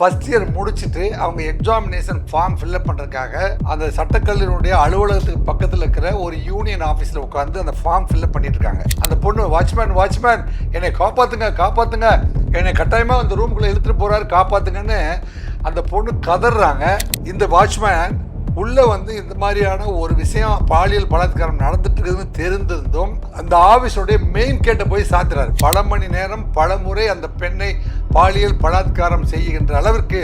First year முடிச்சுட்டு அவங்க examination form fill up பண்ணுறதுக்காக அந்த சட்டக்கல்லூரியுடைய அலுவலகத்துக்கு பக்கத்தில் இருக்கிற ஒரு யூனியன் ஆஃபீஸில் உட்காந்து அந்த ஃபார்ம் ஃபில்அப் பண்ணிட்டு இருக்காங்க அந்த பொண்ணு வாட்ச்மேன் வாட்ச்மேன் என்னை காப்பாத்துங்க காப்பாத்துங்க. என்னை கட்டாயமாக அந்த ரூமுக்குள்ளே இழுத்துட்டு போறாரு காப்பாத்துங்கன்னு அந்த பொண்ணு கதறாங்க இந்த வாட்ச்மேன் உள்ள வந்து இந்த மாதிரியான ஒரு விஷயம் பாலியல் பலாத்காரம் நடந்துட்டு இருக்குதுன்னு தெரிந்திருந்தும் அந்த ஆஃபீஸோடைய மெயின் கேட்டை போய் சாத்துறாரு. பல மணி நேரம் பல முறை அந்த பெண்ணை பாலியல் பலாத்காரம் செய்கின்ற அளவிற்கு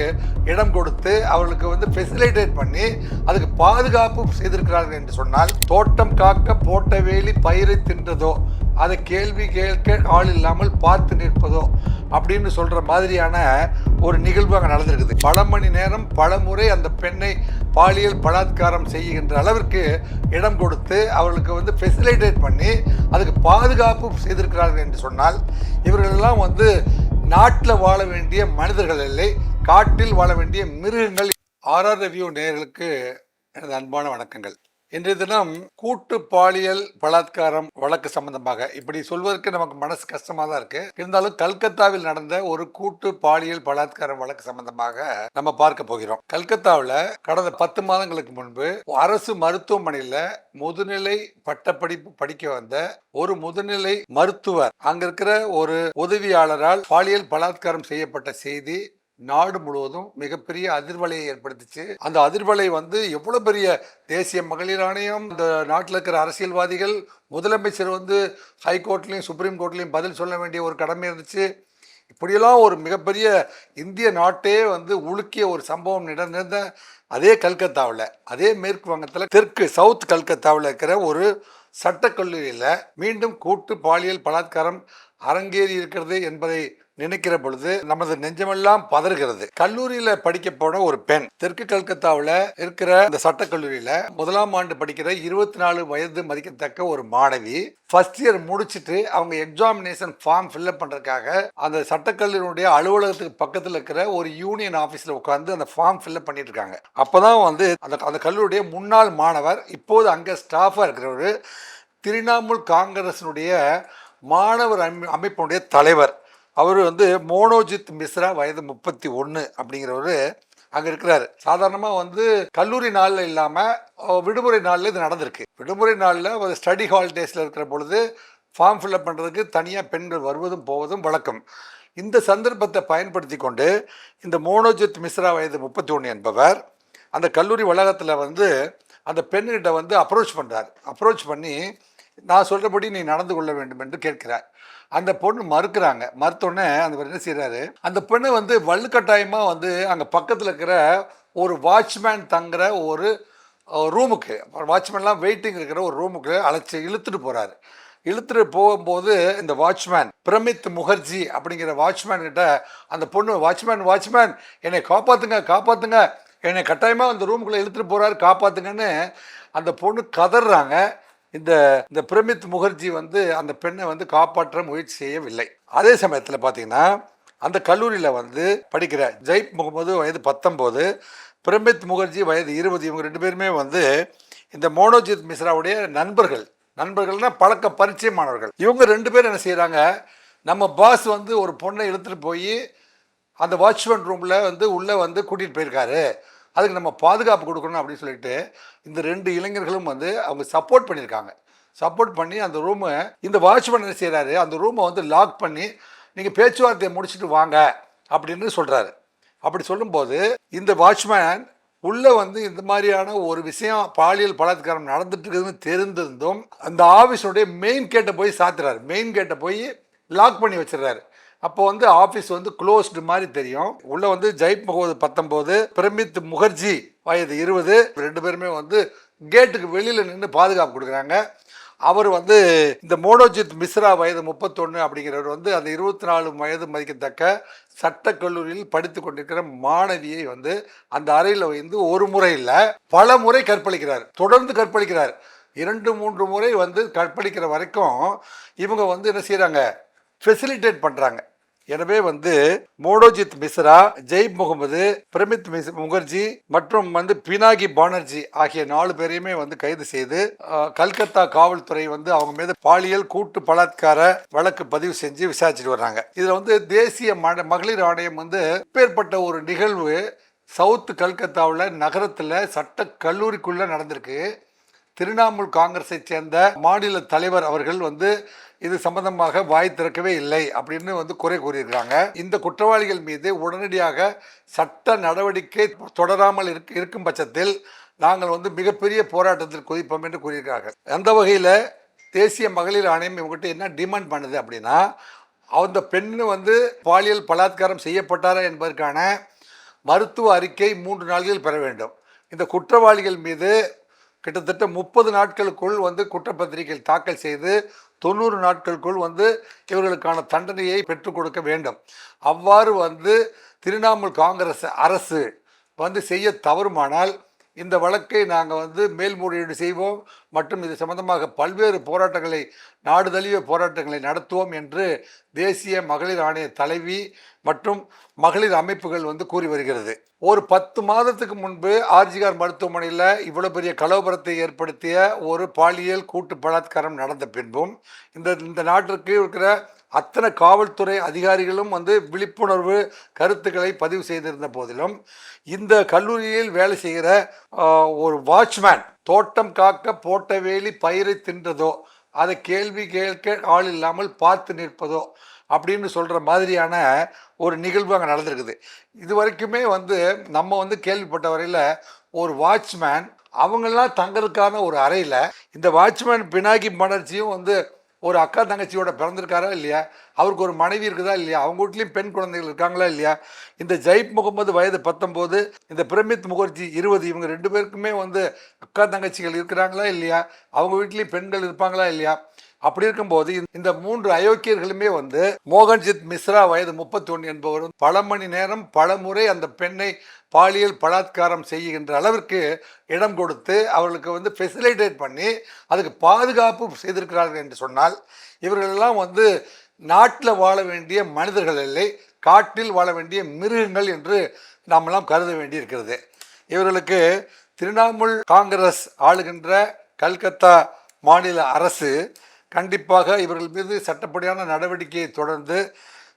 இடம் கொடுத்து அவர்களுக்கு வந்து ஃபெசிலிட்டேட் பண்ணி அதுக்கு பாதுகாப்பு செய்திருக்கிறார்கள் என்று சொன்னால் தோட்டம் காக்க போட்ட வேலி பயிரை தின்றதோ அதை கேள்வி கேட்க ஆள் இல்லாமல் பார்த்து நிற்பதோ அப்படின்னு சொல்கிற மாதிரியான ஒரு நிகழ்வு அங்கே நடந்திருக்குது. பல மணி நேரம் பல முறை அந்த பெண்ணை பாலியல் பலாத்காரம் செய்கின்ற அளவிற்கு இடம் கொடுத்து அவர்களுக்கு வந்து ஃபெசிலிட்டேட் பண்ணி அதுக்கு பாதுகாப்பு செய்திருக்கிறார்கள் என்று சொன்னால் இவர்களெல்லாம் வந்து நாட்டில் வாழ வேண்டிய மனிதர்கள் இல்லை. காட்டில் வாழ வேண்டிய மிருகங்கள். ஆர்ஆர் ரிவ்யூ நேர்களுக்கு எனது அன்பான வணக்கங்கள். இன்றைய தினம் கூட்டு பாலியல் பலாத்காரம் வழக்கு சம்பந்தமாக. இப்படி சொல்வதற்கு நமக்கு மனசு கஷ்டமா தான் இருக்கு. இருந்தாலும் கல்கத்தாவில் நடந்த ஒரு கூட்டு பாலியல் பலாத்காரம் வழக்கு சம்பந்தமாக நம்ம பார்க்க போகிறோம். கல்கத்தாவில் கடந்த பத்து மாதங்களுக்கு முன்பு அரசு மருத்துவமனையில முதுநிலை பட்டப்படிப்பு படிக்க வந்த ஒரு முதுநிலை மருத்துவர் அங்க இருக்கிற ஒரு உதவியாளரால் பாலியல் பலாத்காரம் செய்யப்பட்ட செய்தி நாடு முழுவதும் மிகப்பெரிய அதிர்வலையை ஏற்படுத்திச்சு. அந்த அதிர்வலை வந்து எவ்வளோ பெரிய தேசிய மகளிர் ஆணையம் இந்த நாட்டில் இருக்கிற அரசியல்வாதிகள் முதலமைச்சர் வந்து ஹைகோர்ட்லையும் சுப்ரீம் கோர்ட்லேயும் பதில் சொல்ல வேண்டிய ஒரு கடமை இருந்துச்சு. இப்படியெல்லாம் ஒரு மிகப்பெரிய இந்திய நாட்டே வந்து உலுக்கிய ஒரு சம்பவம் நடந்திருந்த அதே கல்கத்தாவில் அதே மேற்கு வங்கத்தில் தெற்கு சவுத் கல்கத்தாவில் இருக்கிற ஒரு சட்டக்கல்லூரியில் மீண்டும் கூட்டு பாலியல் பலாத்காரம் அரங்கேறி இருக்கிறது என்பதை நினைக்கிற பொழுது நமது நெஞ்சமெல்லாம் பதறுகிறது. கல்லூரியில படிக்க போன ஒரு பெண் தெற்கு கல்கத்தாவில் இருக்கிற இந்த சட்டக்கல்லூரியில முதலாம் ஆண்டு படிக்கிற இருபத்தி நாலு வயது மதிக்கத்தக்க ஒரு மாணவி ஃபர்ஸ்ட் இயர் முடிச்சுட்டு அவங்க எக்ஸாமினேஷன் ஃபார்ம் ஃபில்அப் பண்ணுறதுக்காக அந்த சட்டக்கல்லூரியுடைய அலுவலகத்துக்கு பக்கத்தில் இருக்கிற ஒரு யூனியன் ஆஃபீஸில் உட்காந்து அந்த ஃபார்ம் ஃபில்அப் பண்ணிட்டு இருக்காங்க. அப்போ தான் வந்து அந்த அந்த கல்லூரியுடைய முன்னாள் மாணவர் இப்போது அங்கே ஸ்டாஃபாக இருக்கிறவர் திரிணாமுல் காங்கிரஸினுடைய மாணவர் அமை- அமைப்பினுடைய தலைவர். அவர் வந்து மோனோஜித் மிஸ்ரா வயது முப்பத்தி ஒன்று அப்படிங்கிறவர் அங்கே இருக்கிறாரு. சாதாரணமாக வந்து கல்லூரி நாளில் இல்லாமல் விடுமுறை நாளில் இது நடந்திருக்கு. விடுமுறை நாளில் ஒரு ஸ்டடி ஹாலிடேஸில் இருக்கிற பொழுது ஃபார்ம் ஃபில்அப் பண்ணுறதுக்கு தனியாக பெண்கள் வருவதும் போவதும் வழக்கம். இந்த சந்தர்ப்பத்தை பயன்படுத்தி கொண்டு இந்த மோனோஜித் மிஸ்ரா வயது முப்பத்தி ஒன்று என்பவர் அந்த கல்லூரி வளாகத்தில் வந்து அந்த பெண்கிட்ட வந்து அப்ரோச் பண்ணுறார் அப்ரோச் பண்ணி நான் சொல்கிறபடி நீ நடந்து கொள்ள வேண்டும் என்று கேட்கிறார். அந்த பொண்ணு மறுக்கிறாங்க. மறுத்தோடனே அந்த என்ன செய்கிறாரு அந்த பெண்ணு வந்து வலுக்கட்டாயமாக வந்து அங்கே பக்கத்தில் இருக்கிற ஒரு வாட்ச்மேன் தங்குற ஒரு ரூமுக்கு வாட்ச்மேன்லாம் வெயிட்டிங் இருக்கிற ஒரு ரூமுக்கு அழைச்சி இழுத்துட்டு போகிறாரு இழுத்துட்டு போகும்போது இந்த வாட்ச்மேன் பிரமித் முகர்ஜி அப்படிங்கிற வாட்ச்மேன் கிட்ட அந்த பொண்ணு வாட்ச்மேன் வாட்ச்மேன் என்னை காப்பாத்துங்க காப்பாத்துங்க. என்னை கட்டாயமாக அந்த ரூமுக்குள்ளே இழுத்துட்டு போறாரு காப்பாத்துங்கன்னு அந்த பொண்ணு கதறாங்க. இந்த இந்த பிரமித் முகர்ஜி வந்து அந்த பெண்ணை வந்து காப்பாற்ற முயற்சி செய்யவில்லை. அதே சமயத்தில் பார்த்தீங்கன்னா அந்த கல்லூரியில் வந்து படிக்கிற ஜெய்ப் முகமது வயது பத்தொம்போது பிரமித் முகர்ஜி வயது இருபது இவங்க ரெண்டு பேருமே வந்து இந்த மோனோஜித் மிஸ்ராவுடைய நண்பர்கள். நண்பர்கள்னா பழக்க பரிச்சயமானவர்கள். இவங்க ரெண்டு பேரும் என்ன செய்கிறாங்க நம்ம பாஸ் வந்து ஒரு பொண்ணை இழுத்துட்டு போய் அந்த வாட்ச்மேன் ரூமில் வந்து உள்ளே வந்து கூட்டிகிட்டு போயிருக்காரு. அதுக்கு நம்ம பாதுகாப்பு கொடுக்கணும் அப்படின்னு சொல்லிட்டு இந்த ரெண்டு இளைஞர்களும் வந்து அவங்க சப்போர்ட் பண்ணியிருக்காங்க. சப்போர்ட் பண்ணி அந்த ரூமை இந்த வாட்ச்மேன் என்ன செய்கிறாரு அந்த ரூமை வந்து லாக் பண்ணி நீங்கள் பேச்சுவார்த்தையை முடிச்சுட்டு வாங்க அப்படின்னு சொல்கிறாரு அப்படி சொல்லும்போது இந்த வாட்ச்மேன் உள்ளே வந்து இந்த மாதிரியான ஒரு விஷயம் பாலியல் பலாத்காரம் நடந்துட்டு இருக்குதுன்னு தெரிந்திருந்தும் அந்த ஆஃபீஸோடைய மெயின் கேட்டை போய் சாத்துறாரு. மெயின் கேட்டை போய் லாக் பண்ணி வச்சிடுறாரு. அப்போ வந்து ஆஃபீஸ் வந்து க்ளோஸ்டு மாதிரி தெரியும். உள்ள வந்து ஜெயித் முகமது பத்தொம்போது பிரமித் முகர்ஜி வயது இருபது. ரெண்டு பேருமே வந்து கேட்டுக்கு வெளியில் நின்று பாதுகாப்பு கொடுக்குறாங்க. அவர் வந்து இந்த மோனோஜித் மிஸ்ரா வயது முப்பத்தொன்று அப்படிங்கிறவர் வந்து அந்த இருபத்தி நாலு வயது மதிக்கத்தக்க சட்டக் கல்லூரியில் படித்து கொண்டிருக்கிற மாணவியை வந்து அந்த அறையில் வந்து ஒரு முறை இல்லை பல முறை கற்பழிக்கிறார். தொடர்ந்து கற்பழிக்கிறார். இரண்டு மூன்று முறை வந்து கற்பழிக்கிற வரைக்கும் இவங்க வந்து என்ன செய்கிறாங்க ஃபெசிலிட்டேட் பண்ணுறாங்க எனவே வந்து மோடோஜித் மிஸ்ரா ஜெய் முகமது பிரமித் மிஸ் முகர்ஜி மற்றும் வந்து பினாகி பானர்ஜி ஆகிய நாலு பேரையுமே வந்து கைது செய்து கல்கத்தா காவல்துறை வந்து அவங்க மீது பாலியல் கூட்டு பலாத்கார வழக்கு பதிவு செஞ்சு விசாரிச்சுட்டு வர்றாங்க. இதில் வந்து தேசிய மகளிர் ஆணையம் வந்து பேர்பட்ட ஒரு நிகழ்வு சவுத்து கல்கத்தாவில் நகரத்தில் சட்ட கல்லூரிக்குள்ளே நடந்திருக்கு. திரிணாமுல் காங்கிரஸை சேர்ந்த மாநில தலைவர் அவர்கள் வந்து இது சம்பந்தமாக வாய் திறக்கவே இல்லை அப்படின்னு வந்து குறை கூறியிருக்காங்க. இந்த குற்றவாளிகள் மீது உடனடியாக சட்ட நடவடிக்கை தொடராமல் இருக் இருக்கும் பட்சத்தில் நாங்கள் வந்து மிகப்பெரிய போராட்டத்தில் குதிப்போம் என்று கூறியிருக்கிறார்கள் அந்த வகையில் தேசிய மகளிர் ஆணையம் இவங்ககிட்ட என்ன டிமாண்ட் பண்ணுது அப்படின்னா அந்த பெண்ணு வந்து பாலியல் பலாத்காரம் செய்யப்பட்டாரா என்பதற்கான மருத்துவ அறிக்கை மூன்று நாள்களில் பெற வேண்டும். இந்த குற்றவாளிகள் மீது கிட்டத்தட்ட முப்பது நாட்களுக்குள் வந்து குற்றப்பத்திரிகைகள் தாக்கல் செய்து தொண்ணூறு நாட்களுக்குள் வந்து இவர்களுக்கான தண்டனையை பெற்றுக் கொடுக்க வேண்டும். அவ்வாறு வந்து திரிணாமுல் காங்கிரஸ் அரசு வந்து செய்ய தவறுமானால் இந்த வழக்கை நாங்கள் வந்து மேல்முறையீடு செய்வோம். மற்றும் இது சம்பந்தமாக பல்வேறு போராட்டங்களை நாடு தழுவிய போராட்டங்களை நடத்துவோம் என்று தேசிய மகளிர் ஆணைய தலைவி மற்றும் மகளிர் அமைப்புகள் வந்து கூறி வருகிறது. ஒரு பத்து மாதத்துக்கு முன்பு ஆர்ஜிகார் மருத்துவமனையில் இவ்வளோ பெரிய கலவரத்தை ஏற்படுத்திய ஒரு பாலியல் கூட்டு பலாத்காரம் நடந்த பின்பும் இந்த இந்த நாட்டிற்கு இருக்கிற அத்தனை காவல்துறை அதிகாரிகளும் வந்து விழிப்புணர்வு கருத்துக்களை பதிவு செய்திருந்த போதிலும் இந்த கல்லூரியில் வேலை செய்கிற ஒரு வாட்ச்மேன் தோட்டம் காக்க போட்ட வேலி பயிரை தின்றதோ அதை கேள்வி கேட்க ஆள் இல்லாமல் பார்த்து நிற்பதோ அப்படின்னு சொல்கிற மாதிரியான ஒரு நிகழ்வு அங்கே நடந்திருக்குது. இது வரைக்குமே வந்து நம்ம வந்து கேள்விப்பட்ட வரையில் ஒரு வாட்ச்மேன் அவங்கெல்லாம் தங்களுக்கான ஒரு அறையில் இந்த வாட்ச்மேன் பினாகி பானர்ஜியும் வந்து ஒரு அக்கா தங்கச்சியோட பிறந்திருக்காரா இல்லையா? அவருக்கு ஒரு மனைவி இருக்குதா இல்லையா? அவங்க வீட்லேயும் பெண் குழந்தைகள் இருக்காங்களா இல்லையா? இந்த ஜெயிப் முகமது வயது பத்தொம்போது இந்த பிரமித் முகர்ஜி இருபது இவங்க ரெண்டு பேருக்குமே வந்து அக்கா தங்கச்சிகள் இருக்கிறாங்களா இல்லையா? அவங்க வீட்லேயும் பெண்கள் இருப்பாங்களா இல்லையா? அப்படி இருக்கும்போது இந்த- இந்த மூன்று அயோக்கியர்களுமே வந்து மோகன்ஜித் மிஸ்ரா வயது முப்பத்தி ஒன்று என்பவர் பல மணி நேரம் பல முறை அந்த பெண்ணை பாலியல் பலாத்காரம் செய்கின்ற அளவிற்கு இடம் கொடுத்து அவர்களுக்கு வந்து ஃபெசிலிட்டேட் பண்ணி அதுக்கு பாதுகாப்பு செய்திருக்கிறார்கள் என்று சொன்னால் இவர்களெல்லாம் வந்து நாட்டில் வாழ வேண்டிய மனிதர்கள் இல்லை காட்டில் வாழ வேண்டிய மிருகங்கள் என்று நாமெல்லாம் கருத வேண்டியிருக்கிறது. இவர்களுக்கு திரிணாமுல் காங்கிரஸ் ஆளுகின்ற கல்கத்தா மாநில அரசு கண்டிப்பாக இவர்கள் மீது சட்டப்படியான நடவடிக்கையை தொடர்ந்து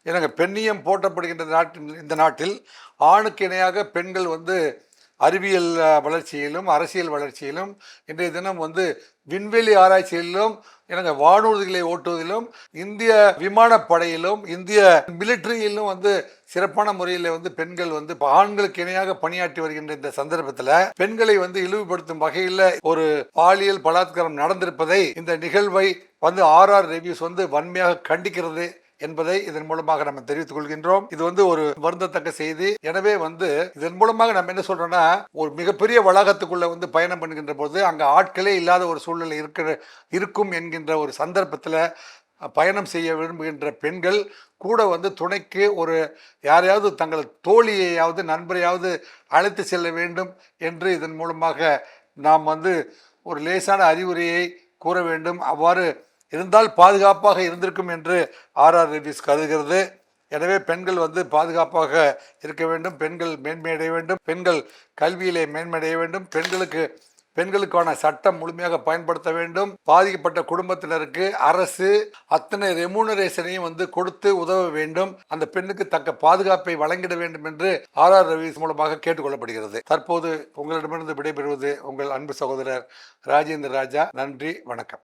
எனக்கு பெண்ணியம் போற்றப்படுகின்ற நாட்டில் இந்த நாட்டில் ஆணுக்கு இணையாக பெண்கள் வந்து அறிவியல் வளர்ச்சியிலும் அரசியல் வளர்ச்சியிலும் இன்றைய தினம் வந்து விண்வெளி ஆராய்ச்சியிலும் எனக்கு வானூர்திகளை ஓட்டுவதிலும் இந்திய விமானப்படையிலும் இந்திய மிலிட்டரியிலும் வந்து சிறப்பான முறையில் வந்து பெண்கள் வந்து ஆண்களுக்கு இணையாக பணியாற்றி வருகின்ற இந்த சந்தர்ப்பத்தில் பெண்களை வந்து இழிவுபடுத்தும் வகையில் ஒரு பாலியல் பலாத்காரம் நடந்திருப்பதை இந்த நிகழ்வை வந்து ஆர்ஆர் ரிவ்யூஸ் வந்து வன்மையாக கண்டிக்கிறது. என்பதை இதன் மூலமாக நம்ம தெரிவித்துக் கொள்கின்றோம். இது வந்து ஒரு வருந்தத்தக்க செய்தி. எனவே வந்து இதன் மூலமாக நம்ம என்ன சொல்றோம்னா ஒரு மிகப்பெரிய வளாகத்துக்குள்ள வந்து பயணம் பண்ணுகின்ற போது அங்க ஆட்களே இல்லாத ஒரு சூழ்நிலை இருக்கிற இருக்கும் என்கின்ற ஒரு சந்தர்ப்பத்தில் பயணம் செய்ய விரும்புகின்ற பெண்கள் கூட வந்து துணைக்கு ஒரு யாரையாவது தங்கள் தோழியையாவது நண்பரையாவது அழைத்து செல்ல வேண்டும் என்று இதன் மூலமாக நாம் வந்து ஒரு லேசான அறிவுரையை கூற வேண்டும். அவ்வாறு இருந்தால் பாதுகாப்பாக இருந்திருக்கும் என்று ஆர்ஆர் ரிவ்யூஸ் கருதுகிறது. எனவே பெண்கள் வந்து பாதுகாப்பாக இருக்க வேண்டும். பெண்கள் மேன்மையடைய வேண்டும். பெண்கள் கல்வியிலே மேன்மையடைய வேண்டும். பெண்களுக்கு பெண்களுக்கான சட்டம் முழுமையாக பயன்படுத்த வேண்டும். பாதிக்கப்பட்ட குடும்பத்தினருக்கு அரசு அத்தனை ரெமுனரேஷனையும் வந்து கொடுத்து உதவ வேண்டும். அந்த பெண்ணுக்கு தக்க பாதுகாப்பை வழங்கிட வேண்டும் என்று ஆர்ஆர் ரவிஸ் மூலமாக கேட்டுக்கொள்ளப்படுகிறது. தற்போது உங்களிடமிருந்து விடைபெறுவது உங்கள் அன்பு சகோதரர் ராஜேந்திர ராஜா. நன்றி வணக்கம்.